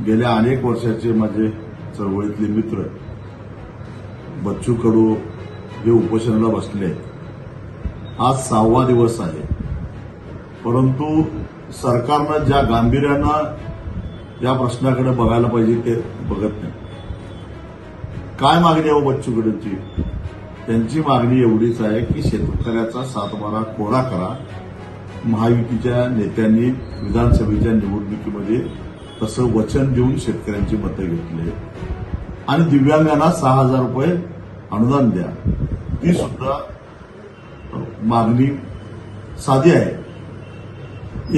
गेल्या अनेक वर्षाचे माझे चळवळीतले मित्र बच्चू कडू हे उपोषणाला बसले. आहेत. आज सहावा दिवस आहे. परंतु सरकारनं ज्या गांभीर्यानं या प्रश्नाकडे बघायला पाहिजे ते बघत नाही. काय मागणी आहे हो बच्चू कडूची? त्यांची मागणी एवढीच आहे की शेतकऱ्याचा सातबारा कोरा करा. महायुतीच्या नेत्यांनी विधानसभेच्या निवडणुकीमध्ये तसं वचन देऊन शेतकऱ्यांची मतं घेतली. आणि दिव्यांगांना सहा हजार रुपये अनुदान द्या. ती सुद्धा मागणी साधी आहे.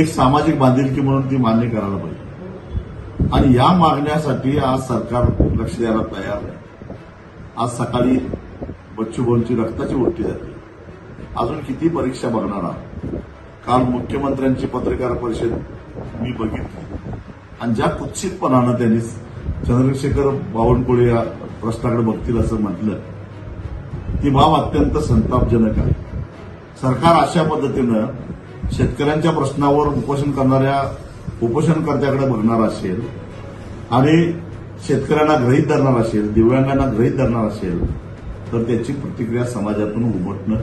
एक सामाजिक बांधिलकी म्हणून ती मान्य करायला पाहिजे. आणि या मागण्यासाठी आज सरकार लक्ष द्यायला तयार आहे. आज सकाळी बच्चूभाऊंची रक्ताची ओटी झाली. अजून किती परीक्षा बघणार आहात? काल मुख्यमंत्र्यांची पत्रकार परिषद मी बघितली. आणि ज्या कुत्सितपणानं त्यांनी चंद्रशेखर बावनकुळे या प्रश्नाकडे बघतील असं म्हटलं ती बाब अत्यंत संतापजनक आहे. सरकार अशा पद्धतीनं शेतकऱ्यांच्या प्रश्नावर उपोषण करणाऱ्या उपोषणकर्त्याकडे बघणार असेल आणि शेतकऱ्यांना ग्रहित धरणार असेल दिव्यांगांना ग्रहित धरणार असेल तर त्याची प्रतिक्रिया समाजातून उमटणं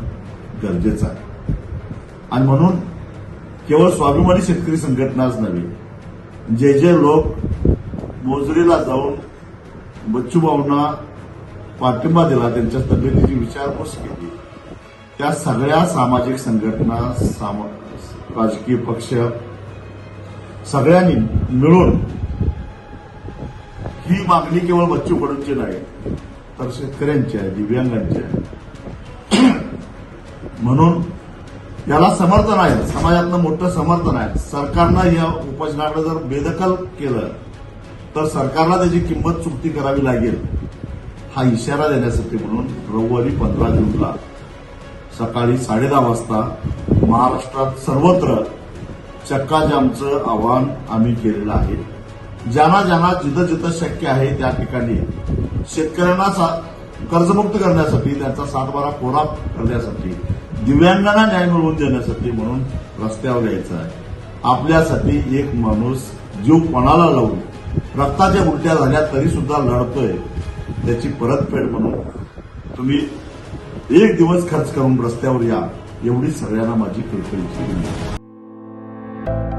गरजेचं आहे. आणि म्हणून केवळ स्वाभिमानी शेतकरी संघटनाच नव्हे जे जे लोक मोजरीला जाऊन बच्चूभाऊंना पाठिंबा दिला त्यांच्या तब्येतीची विचारपूस केली त्या सगळ्या सामाजिक संघटना साम राजकीय पक्ष सगळ्यांनी मिळून ही मागणी केवळ बच्चू कडूंची नाही तर शेतकऱ्यांची आहे दिव्यांगांची आहे. म्हणून याला समर्थन आहे. समाजातलं मोठं समर्थन आहे. सरकारनं या उपोषणाकडे जर बेदखल केलं तर सरकारला त्याची किंमत चुकती करावी लागेल. हा इशारा देण्यासाठी म्हणून रविवारी पंधरा जूनला सकाळी साडेदहा वाजता महाराष्ट्रात सर्वत्र चक्काजामचं आवाहन आम्ही केलेलं आहे. ज्यांना ज्यांना जिथं जिथं शक्य आहे त्या ठिकाणी शेतकऱ्यांना सा- कर्जमुक्त करण्यासाठी त्यांचा सातबारा कोरा करण्यासाठी दिव्यांगांना न्याय मिळवून देण्यासाठी म्हणून रस्त्यावर यायचं आहे. आपल्यासाठी एक माणूस जीव पणाला लावून रक्ताच्या उलट्या झाल्या तरी सुद्धा लढतोय. त्याची परतफेड म्हणून. तुम्ही एक दिवस खर्च करून रस्त्यावर या. एवढी सगळ्यांना माझी कळकळीची विनंती.